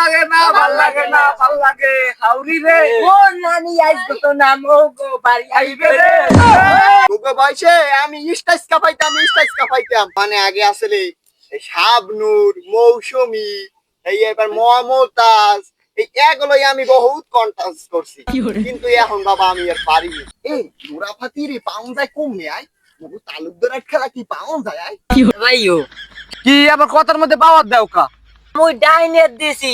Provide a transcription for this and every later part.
লাগে না ভালো লাগে না ভালো লাগে। হাউরি রে। ও নানি আইছো তো নাম ও গো বাড়ি আইবে রে। তোকে বয়সে আমি স্টাইস কাপাইতাম স্টাইস কাপাইতাম। মানে আগে আসলে এই শাবনুর মৌসুমি এই এবার মমতাজ এই এগুলোই আমি বহুত কন্টাস্ট করছি। কিন্তু এখন বাবা আমি আর পারিনি এই মুরাফাতি রে পাউন যায় কমে আয় মগু তালুকদার খেলা কি পাউন যায় আয় ভাইও কি আবার কথার মধ্যে পাওয়ার দাও কা? মুই ডাইনের দিছি।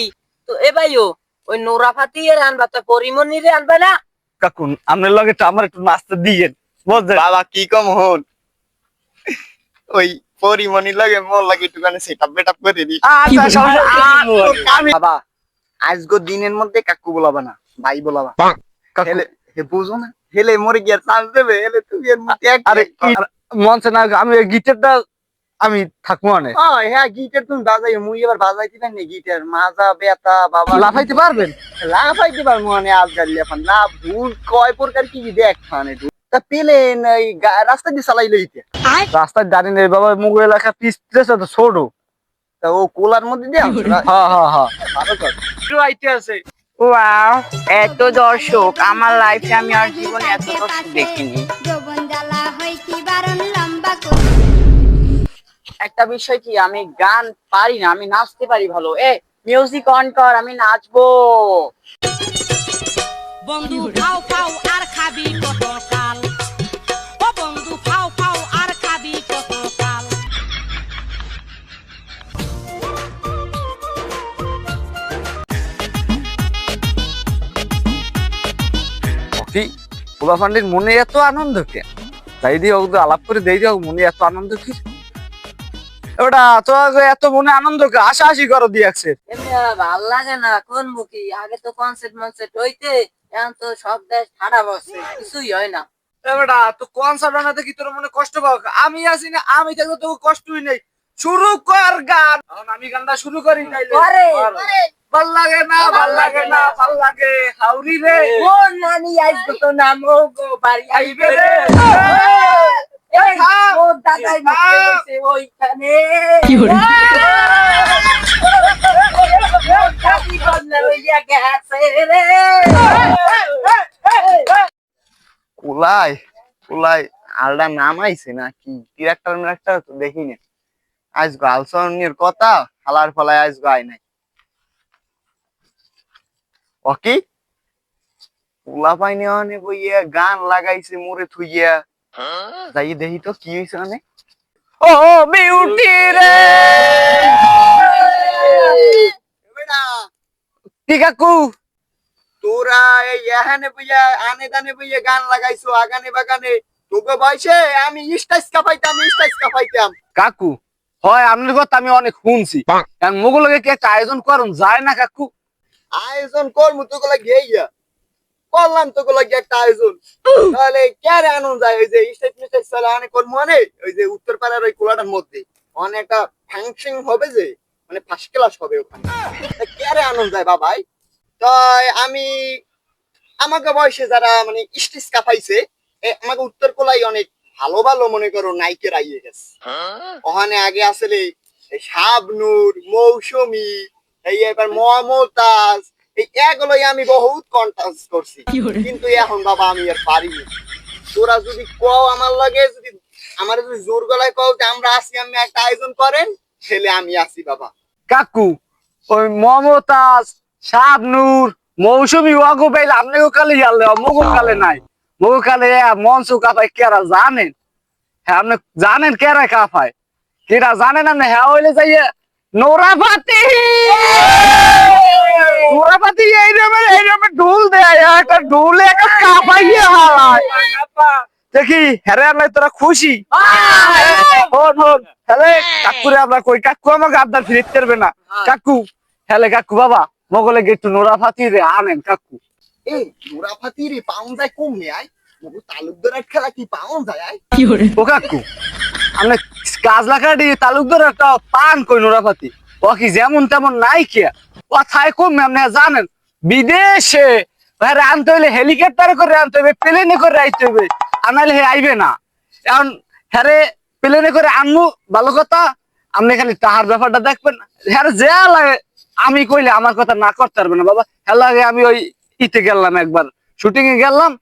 তো এ ভাইও ওই নোরা ফাতি এর আনবা তো পরিমনি রে আনবা না? কাকুন আপনার লগে একটু আমার একটু নাস্তা দিয়েন। বুঝছেন বাবা কি কম হন? ওই পরিমণি লাগে মোর লাগে একটুখানি সেটআপ বেটআপ করে দি আচ্ছা বাবা আজগো দিনের মধ্যে কাকু বলাবা না ভাই বলাবা। হেলে হে বুঝো না। হেলে মরে গিয়ে চান্স দেবে হেলে তুমি এর মধ্যে এক আরে মঞ্চে না আমি গিটারটা আমি থাকব অনেক হ্যাঁ হ্যাঁ গিটার তুমি বাজাই মুই এবার বাজাইতে পারি না গিটার। মাজা বেতা বাবা। লাফাইতে পারবেন? লাফাইতে পার মনে আজ গাড়ি এখন না ভুল কয় প্রকার কি দেখ মানে তা পেলেন এই রাস্তা দিয়ে চালাই লইতে। রাস্তায় দাঁড়িয়ে নেই বাবা মুগ এলাকা পিস পিস তো ছোট। তা ও কোলার মধ্যে দিয়ে? হ্যাঁ হ্যাঁ হ্যাঁ। ভালো কর আইতে আছে। ওয়াও এত দর্শক আমার লাইফে আমি আর জীবনে এত দর্শক দেখিনি। একটা বিষয় কি আমি গান পারি না আমি নাচতে পারি ভালো। এ মিউজিক অন কর আমি নাচবো। বন্ধু ফাও ফাও আর খাবি কত কাল ও বন্ধু ফাও ফাও আর খাবি কত কাল কি? পোলা ফান্ডির মনে এত আনন্দ কে তাই দিয়ে ওকে আলাপ করে দেই দিয়ে মনে এত আনন্দ কি ওটা তো এত মনে আনন্দ আশা আশি করো দিয়েছে। ভালো লাগে না কোন মুখী? আগে তো কনসার্ট মনসেট হইতে এখন তো সব দেশ ঠাডা বসে কিছুই হয় না। বেটা তো কনসার্ট বানাতে কি তোর মনে কষ্ট পাও? আমি আছি না আমি থাকলে তো কষ্টই নেই। শুরু কর গান। আমি গানটা শুরু করি তাইলে ভালো লাগে না ভালো লাগে না ভালো লাগে। হাউরি রে। ও নানি আইছো তো নাম ও গো বাড়ি আইবে রে। কোলাই কোলাই, আলডা নাম আইছে না কি আজ গার্লসনের কথা, হালার ফলায় আজ গায় নাই। ওকি পোলা পাইনি অনেক বইয়া গান লাগাইছে মোরে থুইয়া। যাই দেখি তো কি হয়েছে মানে ও বিউটি রে কি কাকু তোরা এই এখানে বইয়া আনে দানে বইয়া গান লাগাইছো আগানে বাগানে তোকে বয়সে আমি স্টাইস কাপাইতাম স্টাইস কাপাইতাম কাকু হয় আপনার কথা আমি অনেক শুনছি। কারণ মোগুলোকে কি একটা আয়োজন করুন? যায় না কাকু? আয়োজন করব তোকে লাগে ইয়া করলাম তোকে লাগে একটা আয়োজন। তাহলে ক্যারে আনন্দ যায় ওই যে স্টেট মিস্টেট চলে অনেক করব মানে ওই যে উত্তরপাড়ার ওই কোলাটার মধ্যে। অনেক একটা ফাংশন হবে যে মানে ফার্স্ট ক্লাস হবে ওখানে। তা ক্যারে আনন্দ যায় বাবাই তাই আমি আমাকে বয়সে যারা মানে স্টেজ কাপাইছে আমাকে উত্তর কোলাই অনেক ভালো ভালো মনে করো নাইকের আইয়ে গেছে। ওখানে আগে আসলে শাবনুর মৌসুমি এই এবার মমতাজ এই এগুলোই আমি বহুত করছি। কিন্তু এখন বাবা আমি আর পারিনি তোরা যদি কও আমার লাগে যদি আমার যদি জোর গলায় কও যে আমরা আসি আমি একটা আয়োজন করেন ছেলে আমি আসি বাবা। কাকু ওই মমতাজ শাবনুর মৌসুমি ওয়াগো পাইলে আপনাকেও কালে গেলে মগু কালে নাই। মগু কালে মঞ্চ কাপায় কেরা জানেন? হ্যাঁ আপনি জানেন কেরা কাপায় কেরা জানেন না হ্যাঁ হইলে যাইয়ে নোরাপাতি নোরাপাতি এই রকমের এই রকমের ঢোল দেয় একটা ঢোলে একটা কাপাইয়ে হালায়। দেখি হ্যাঁ আমরা তোরা খুশি? হন হন হ্যালে কাকুরে আমরা কই? কাকু আমাকে আবদার ফিরিতে না। কাকু হ্যালে কাকু বাবা মগলে একটু নোরা ফাতি রে আনেন কাকু। এই মুরাফাতি রে পাউন যায় কমে আয়। মগু তালুকদার খেলা কি পাউন যায় আয়। ও কাকু আমরা কাটি তালুকদার একটা পান কই নোরা ফাতি ও কি যেমন তেমন নাই কে? ও থাই কমে আপনি জানেন, বিদেশে আনতে হইলে হেলিকপ্টার করে আনতে হবে প্লেনে করে আইতে হবে আনাইলে হে আইবে না। এখন হ্যারে প্লেনে করে আনমু, ভালো কথা, আপনি খালি তাহার ব্যাপারটা দেখবেন। হ্যাঁ যে লাগে, আমি কইলে আমার কথা না করতে পারবে না, বাবা। হেলা আগে আমি ওই ইতে গেলাম একবার শুটিং এ গেলাম,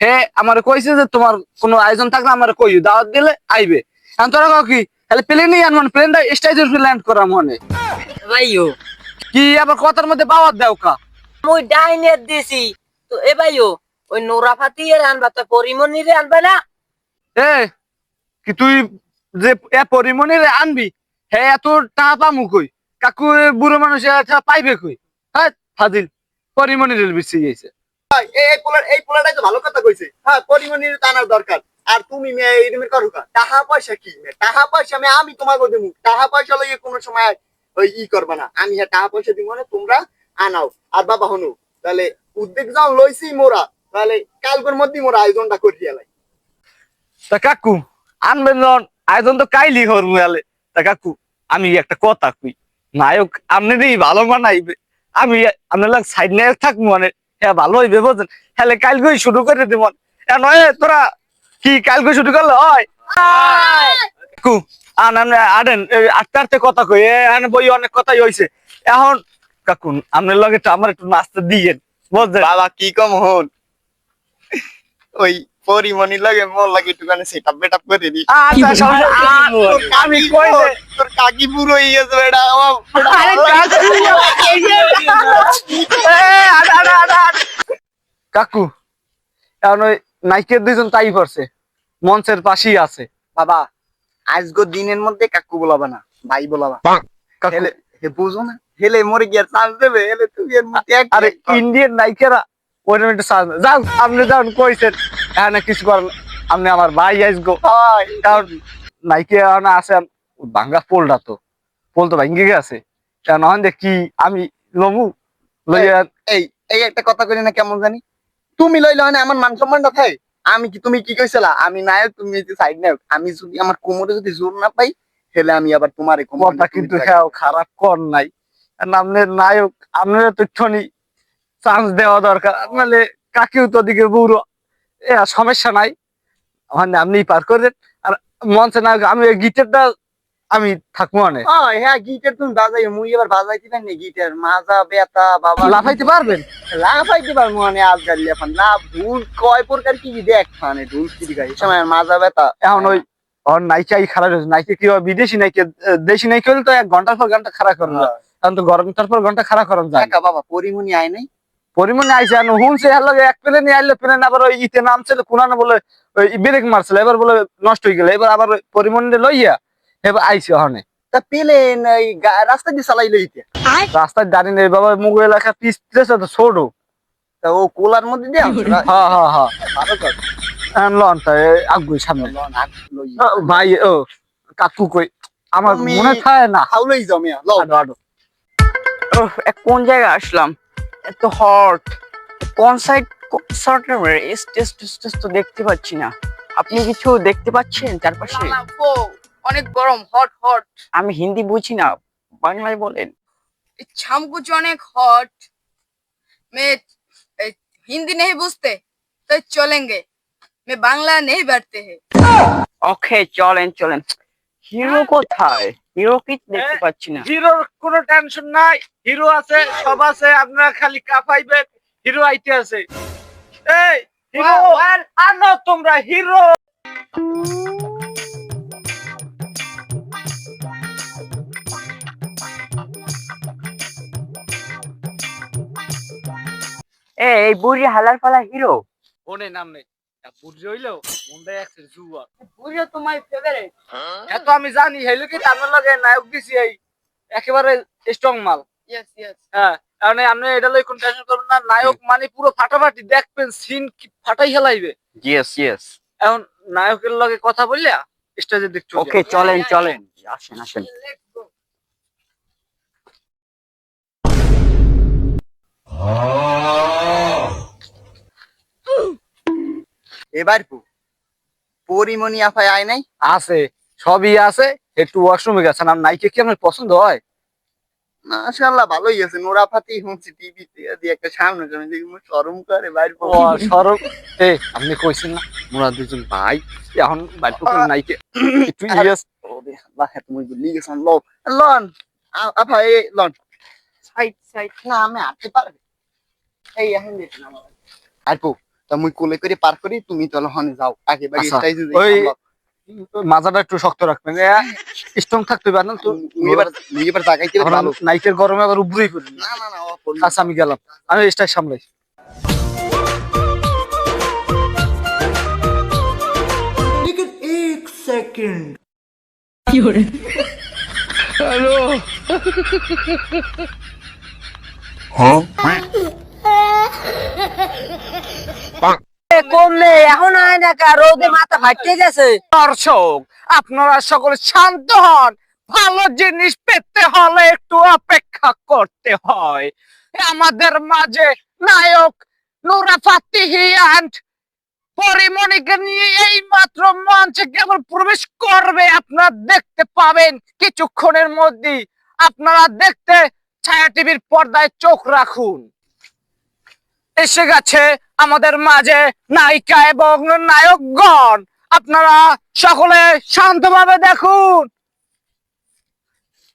হে, আমার কইছে যে তোমার কোনো আয়োজন থাকলে আমার কই দাওয়াত দিলে আইবে। এখন তোরা কি তাহলে প্লেনই আনমান প্লেনটা স্টেজের ল্যান্ড করা মনে। ভাইও কি আবার কথার মধ্যে বাওয়াত দেও কা? মুই ডাইনের দিছি। তো এ ভাইও ওই নোরা ফাতি এর আনবা তো পরিমণি রে আনবা না? এ কি তুই যে এ পরিমণি রে আনবি হে এত টাকা পামু কই? কাকু বুড়ো মানুষ এটা পাইবে কই? হ্যাঁ ফাজিল পরিমণি রে বেশি গেছে। ভাই, এই এই পোলা এই পোলাটাই তো ভালো কথা কইছে। হ্যাঁ পরিমণির টানার দরকার। আর তুমি মেয়ে এরমের করো কা? টাকা পয়সা কি? টাকা পয়সা আমি আমি তোমাকে দেবো। টাকা পয়সা লইয়ে কোনো সময় ওই ই করবে না। আমি হ্যাঁ টাকা পয়সা দিব না তোমরা আনাও। আর বাবা হনু তাহলে উদ্যোগ যাও লইছি মোরা। তাহলে কালকের মধ্যেই মোরা আয়োজনটা করিয়া লাই। তা কাকু আনবেন আয়োজন তো কাইলি হর মুয়ালে তা কাকু আমি একটা কথা কই নায়ক আপনারই ভালো মানাইবে। আমি আপনার লাগ সাইড নায়ক থাকব মানে হ্যাঁ ভালো হইবে বুঝছেন হ্যাঁ কাল কই শুরু করে দিব এ নয় তোরা কি কাল কই শুরু করলে হয়। কাকু আস্তে কথা কই এ আন বই অনেক কথাই হইছে এখন কাকু আপনার লগে আমার একটু নাস্তা দিয়েন বুঝছেন বাবা কি কম হন ওই পরিমণি লাগে মোর লাগে একটুখানি সেট আপ বেট আপ করে দি আচ্ছা সমস্যা- আ- তোর আমি কাকি তোর কাকি হয়ে গেছে এখন ওই নাইকের দুইজন তাই করছে মঞ্চের পাশেই আছে বাবা আজগো দিনের মধ্যে কাকু বলাবা না ভাই বলাবা। হেলে হে বুঝো না হেলে মরে গিয়ে চান্স দেবে হেলে তুমি এর মধ্যে আরে ইন্ডিয়ান নাইকেরা ওইরকম একটু সাজ যাও আপনি যান কইছেন। এখানে কিছু করেন আপনি আমার ভাই হয় কারণ নাইকে এখানে আছে ভাঙ্গা পোলটা তো। পোল তো ভাঙ্গে গেছে। কারণ ওখান দিয়ে কি আমি লমু? লইয়া এই এই একটা কথা করি না কেমন জানি? তুমি লইলে হয় না আমার মান সম্মানটা থাই। আমি কি তুমি কি কইছিলা? আমি নায়ক তুমি সাইড নায়ক আমি যদি আমার কোমরে যদি জোর না পাই তাহলে আমি আবার তোমার কোমরটা কিন্তু হ্যাঁ খারাপ কর নাই। আপনার নায়ক আপনার তো একটুখানি চান্স দেওয়া দরকার। নাহলে কাকেও তো দিকে বুড়ো এ সমস্যা নাই। আপনি পার করেন আর মঞ্চে নায়ক আমি গিটারটা আমি থাকব অনেক হ্যাঁ হ্যাঁ গিটার তুমি বাজাই মুই এবার বাজাইতে পারি গিটার। মাজা বেতা বাবা। লাফাইতে পারবেন? লাফাইতে পারব মানে আজকাল এখন। না ভুল কয় প্রকার কি দেখ মানে ঢুল গাই সময় মাজা বেতা। এখন ওই ওর নাইকাই খারাপ হয়েছে। নাইকে কি হয় বিদেশি নাইকে দেশি নাইকে হলে তো এক ঘণ্টার পর ঘণ্টা খারাপ করেন যায় এখন তো ঘণ্টার পর ঘণ্টা খারাপ করেন যায়। বাবা পরিমণি আয় নাই। পরিমাণে আইসে আর হুনছে এর লগে এক প্লেনে আইলে প্লেন আবার ওই ইতে নামছিল কোনানে বলে ওই ব্রেক মারছিল এবার বলে নষ্ট হয়ে গেল। এবার আবার পরিমাণে লইয়া এবার আইসে তা পেলেন এই রাস্তা দিয়ে রাস্তায় দাঁড়িয়ে নেই বাবা মুগ এলাকা পিস পিস তো ছোট। তা ও কোলার মধ্যে দিয়ে হ্যাঁ হ্যাঁ হ্যাঁ। লনটা আগুই সামনে। লন, আগ লই। ও, ভাই ও কাকু কই? আমার মনে থাকে না। হাউলেই যাও মিয়া, লও। আডো আডো। কোন জায়গায় আসলাম? এত হট কোন সাইড কনসার্টের স্টেজ টেস্টেজ তো দেখতে পাচ্ছি না। আপনি কিছু দেখতে পাচ্ছেন চারপাশে? অনেক গরম হট হট আমি হিন্দি বুঝি না বাংলায় বলেন। ছামকুচ অনেক হট মে হিন্দি নেই বুঝতে তো চলেঙ্গে। মে বাংলা নেই বাড়তে হে। ওকে চলেন চলেন। হিরো কোথায়? হিরো কি দেখতে পাচ্ছি না। হিরোর কোনো টেনশন নাই। হিরো আছে সব আছে আপনারা খালি কাপাইবেন। হিরো আইতে আছে। এই হিরো আর আনো তোমরা হিরো। এ এই বুড়ি হালার পালা হিরো। ওনে নাম নেই। বুড়ি হইল জুয়া বুড়ি তো এত আমি জানি হেলো কি তার লগে নায়ক দিছি এই একেবারে স্ট্রং মাল। ইয়েস ইয়েস হ্যাঁ কারণ আপনি এটা লই কোন টেনশন করবেন না নায়ক মানে পুরো ফাটাফাটি দেখবেন সিন কি ফাটাই হেলাইবে। ইয়েস ইয়েস এখন নায়কের লগে কথা বললা স্টেজে দেখছ ওকে চলেন চলেন। আসেন আসেন। Oh এবার পু। পরিমণি আফায় আয় নাই? আছে সবই আছে। একটু ওয়াশরুমে গেছেন আর নাইকে কি আমার পছন্দ হয়? মাশাআল্লাহ ভালোই আছে। নোরা ফাতি হুঁচি টিভিতে দিয়ে একটা সামনে জন্য দেখি শরম করে বাইরে ও সরব এ আপনি কইছেন না মোরা দুজন ভাই এখন বাইর পুকুর নাইকে। একটু ইয়েস। আল্লাহ তুমি বলি গেছেন লন লন আফা এই লন। Side side. না আমি পারবে। এই এখন আটবো তা মুই কোলে করে পার করি তুমি তাহলে হনে যাও। আগে আচ্ছা, ওই মাজাটা একটু শক্ত রাখবেন। স্ট্রং থাকতে পারেন তো। মুই এবার এবার জাগাইতে ভালো। নাইটের গরমে আবার উপরেই পড়ি না না না আচ্ছা আমি গেলাম। আমি স্টাইল সামলাই। কমলে, এখন রোদে মাথা ফাটতে গেছে। দর্শক, আপনারা সকলে শান্ত হন। ভালো জিনিস পেতে হলে একটু অপেক্ষা করতে হয়। আমাদের মাঝে নায়ক নুরা ফাতিহি অ্যান্ড পরিমণিকে নিয়ে এই মঞ্চে কেবল প্রবেশ করবে, আপনারা দেখতে পাবেন কিছুক্ষণের মধ্যেই। আপনারা দেখতে ছায়া টিভির পর্দায় চোখ রাখুন। এসে গেছে আমাদের মাঝে নায়িকা এবং নায়কগণ। আপনারা সকলে শান্তভাবে দেখুন।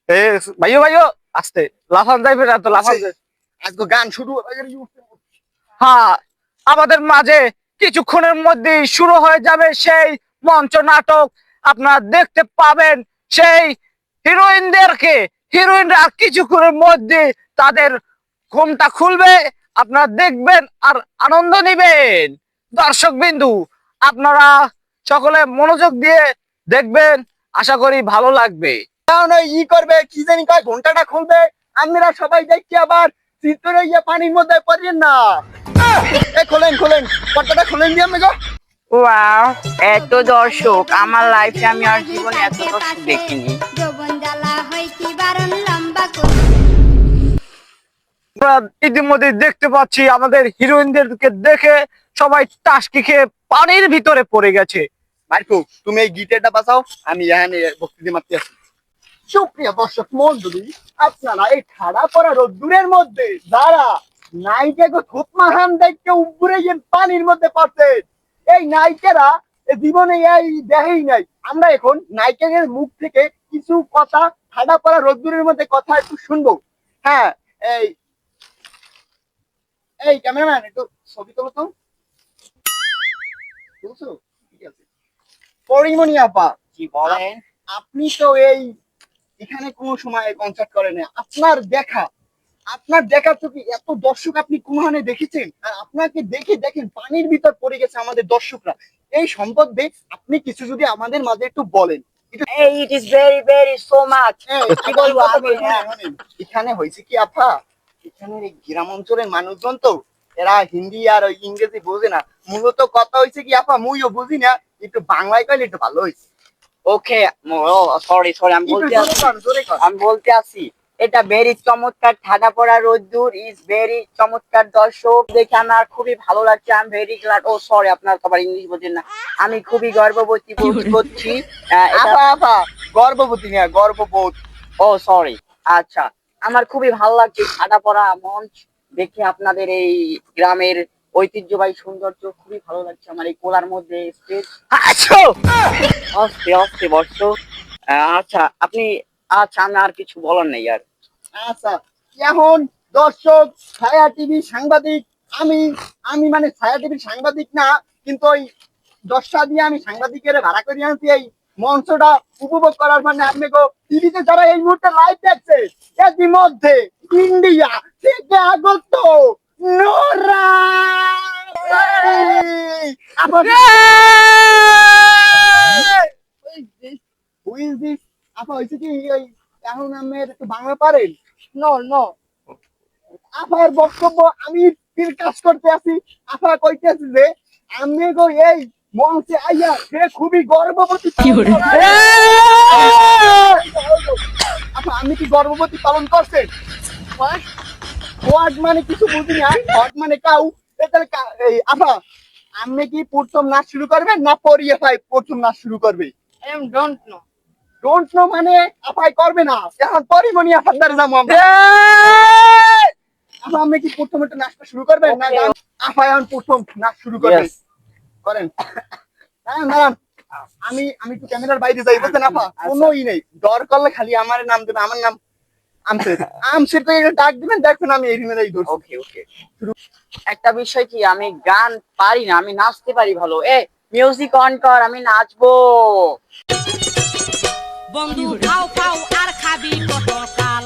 এ ভাইও ভাইও আস্তে। লাফান যাইবে না তো লাফান আজকে গান শুরু হ্যাঁ আমাদের মাঝে কিছুক্ষণের মধ্যে শুরু হয়ে যাবে সেই মঞ্চ নাটক। আপনারা দেখতে পাবেন সেই হিরোইনদেরকে। হিরোইনরা কিছুক্ষণের মধ্যে তাদের ঘুমটা খুলবে। আপনারা দেখবেন আর আনন্দ নিবেন। দর্শক বিন্দু আপনারা সকলে মনোযোগ দিয়ে দেখবেন আশা করি ভালো লাগবে। কারণ ই করবে কি জানি কয় ঘন্টাটা খুলবে আপনারা সবাই দেখছি আবার চিত্রে ইয়ে পানির মধ্যে পড়েন না। এ খোলেন খোলেন পর্দাটা খোলেন দিয়ে আমি গো ওয়াও এত দর্শক আমার লাইফে আমি আর জীবনে এত দর্শক দেখিনি। যৌবন জ্বালা হয় কি বারণ লম্বা আমরা ইতিমধ্যে দেখতে পাচ্ছি আমাদের হিরোইনদেরকে দেখে সবাই টাসকি খেয়ে পানির ভিতরে পড়ে গেছে। মার্কো তুমি এই গিটারটা বাঁচাও আমি এখানে বক্তৃতা মারতে আছি সুপ্রিয় দর্শক মন্ডলী আপনারা এই খাড়া পড়া রোদ্দুরের মধ্যে যারা নাইকে গো থুপ মাহান দেখতে উপরে গিয়ে পানির মধ্যে পড়ছে এই নাইকেরা এ জীবনে এই দেহেই নাই। আমরা এখন নাইকের মুখ থেকে কিছু কথা খাড়া পড়া রোদ্দুরের মধ্যে কথা একটু শুনব। হ্যাঁ এই এই ক্যামেরাম্যান একটু ছবি তোলো তো। তুলছো ঠিক আছে। পরিমণি আপা কি বলেন। আপনি তো এই এখানে কোনো সময় কনসার্ট করেন না আপনার দেখা আপনার দেখা তো কি এত দর্শক আপনি কোনখানে দেখেছেন? আর আপনাকে দেখে দেখেন পানির ভিতর পড়ে গেছে আমাদের দর্শকরা। এই সম্পর্কে আপনি কিছু যদি আমাদের মাঝে একটু বলেন। It is very very so much এখানে হয়েছে কি আপা? এখানে এই গ্রাম অঞ্চলের মানুষজন তো এরা হিন্দি আর ওই ইংরেজি বোঝে না। মূলত কথা হয়েছে কি আপা মুইও বুঝি না একটু বাংলায় কইলে একটু ভালো হয়েছে ওকে সরি সরি আমি বলতে। আমি বলতে আছি এটা ভেরি চমৎকার ঠাডা পড়া রোদ্দুর ইজ ভেরি চমৎকার দর্শক। দেখে আমার খুবই ভালো লাগছে I am very glad oh sorry আপনার সবার ইংলিশ বোঝেন না। আমি খুবই গর্ববতী বোধ করছি। আপা আপা গর্ভবতী না গর্ভবোধ। ও সরি আচ্ছা। আমার খুবই ভালো লাগছে ঠাডা পড়া মঞ্চ দেখে আপনাদের এই গ্রামের ঐতিহ্যবাহী সৌন্দর্য খুবই ভালো লাগছে আমার এই কোলার মধ্যে স্টেজ অস্তে অস্তে বর্ষ আচ্ছা আপনি আচ্ছা আমি আর কিছু বলার নেই আর। আচ্ছা এখন দর্শক ছায়া টিভি সাংবাদিক আমি আমি মানে ছায়া টিভির সাংবাদিক না কিন্তু ওই দশটা দিয়ে আমি সাংবাদিকের ভাড়া করে আনছি এই মঞ্চটা উপভোগ করার মানে আপনি টিভিতে যারা এই মুহূর্তে লাইভ দেখছে ইতিমধ্যে ইন্ডিয়া থেকে আগত নোরা? আপা হয়েছে কি ওই এখন আমের একটু বাংলা পারেন? নো নো আপার বক্তব্য আমি কাজ করতে আছি আপা কইতেছি যে আমি গো এই মঞ্চে আইয়া সে খুবই গর্ভবতী আপা আমি কি গর্ভবতী পালন করছেন হোয়াট মানে কিছু বুঝি না। হোয়াট মানে কাউ? আপা আপনি কি প্রথম নাচ শুরু করবেন না পরিয়ে ভাই প্রথম নাচ শুরু করবে? I am don't know don't know মানে আপাই করবে না। এখন পরিমণি আপার দ্বারা যাব আমরা। আপা আপনি কি প্রথম একটা নাচটা শুরু করবেন না গান? আপা এখন প্রথম নাচ শুরু করবেন Yes. করেন। দাঁড়ান দাঁড়ান। আমি আমি একটু ক্যামেরার বাইরে যাই বুঝছেন আপা? কোনো ই নেই। ডর করলে খালি আমার নাম দেবে আমার নাম ডাক দিবেন দেখবেন আমি এই ওকে ওকে। একটা বিষয় কি আমি গান পারি না আমি নাচতে পারি ভালো। এ মিউজিক অন কর আমি নাচবো। বন্ধু ফাও ফাও আর খাবি পটল কাল?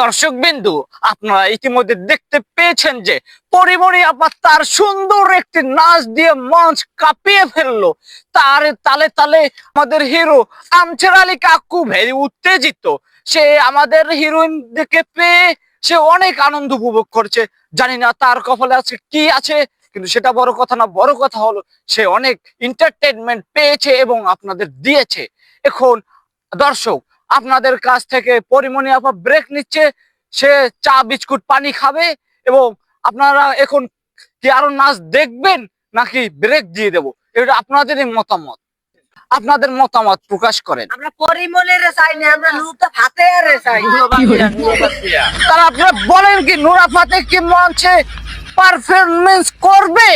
দর্শক বিন্দু আপনারা ইতিমধ্যে দেখতে পেয়েছেন যে পরিমণি আপা তার সুন্দর একটি নাচ দিয়ে মঞ্চ কাঁপিয়ে ফেলল। তার তালে তালে আমাদের হিরো আমছের আলী কাকু ভেরি উত্তেজিত। সে আমাদের হিরোইন দেখে পেয়ে সে অনেক আনন্দ উপভোগ করছে। জানি না তার কপালে আছে কি আছে, কিন্তু সেটা বড় কথা না, বড় কথা হলো সে অনেক এন্টারটেনমেন্ট পেয়েছে এবং আপনাদের দিয়েছে। এখন দর্শক আপনাদের কাছ থেকে পরিমণি আপা ব্রেক নিচ্ছে। সে চা বিস্কুট পানি খাবে এবং আপনারা এখন কি আরও নাচ দেখবেন নাকি ব্রেক দিয়ে দেবো? এটা আপনাদেরই মতামত। আপনাদের মতামত প্রকাশ করেন। আমরা পরিমলের চাই না আমরা হাতে আর চাই তারা আপনারা বলেন কি নুরা ফাতে কি মঞ্চে পারফরমেন্স করবে?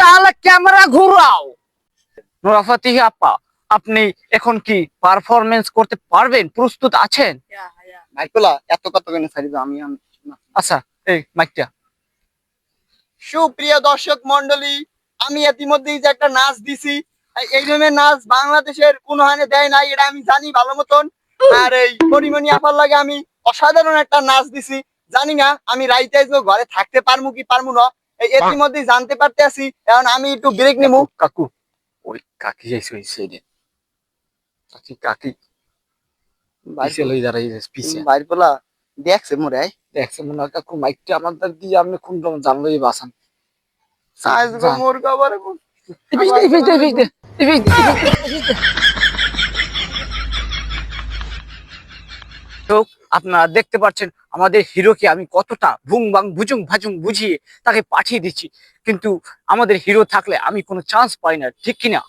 তাহলে ক্যামেরা ঘুরাও। নুরা ফাতিহ আপা আপনি এখন কি পারফরমেন্স করতে পারবেন? প্রস্তুত আছেন? মাইকোলা এত কথা কেন ছাড়ি আমি আচ্ছা এই মাইকটা। সুপ্রিয় দর্শক মন্ডলী আমি ইতিমধ্যেই যে একটা নাচ দিছি এই- ধরনের নাচ বাংলাদেশের কোনো হানে দেয় নাই এটা আমি জানি ভালো মতন। আর এই পরিমণি আপার লাগে আমি অসাধারণ একটা নাচ দিছি। জানি না আমি রাইতে আসব ঘরে থাকতে পারমু কি পারমু না। এই ইতিমধ্যেই জানতে পারতে আছি এখন আমি একটু ব্রেক নেব কাকু ওই কাকি যাইছে কাকি কাকি। পিছে লই দাঁড়াই পিছে। বাইর পোলা দেখছে মোরে দেখছে মনে হয় কাকু মাইকটা আমাদের দিয়ে আপনি কোন রকম জানলোই বাসান সাইজ গো মোর কবরে আপনারা দেখতে পাচ্ছেন আমাদের হিরোকে আমি কতটা ভুং বাং ভুজুং ভাজুং বুঝিয়ে তাকে পাঠিয়ে দিচ্ছি। কিন্তু আমাদের হিরো থাকলে আমি কোনো চান্স পাই না ঠিক কিনা?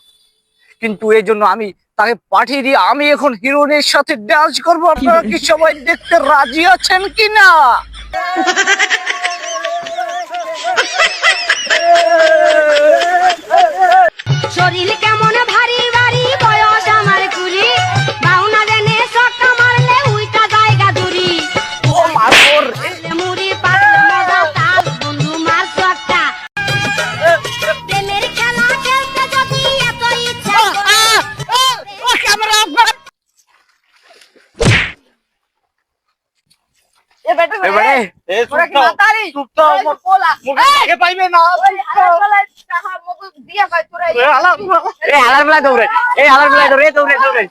কিন্তু এই জন্য আমি তাকে পাঠিয়ে দিয়ে আমি এখন হিরোনের সাথে ডান্স করব। আপনারা কি সবাই দেখতে রাজি আছেন কিনা? শরীর কেমন পাইবে না এই আলার বেলায় দৌড়ে এই আলার বেলায় দৌড়ে দৌড়ে দৌড়ে।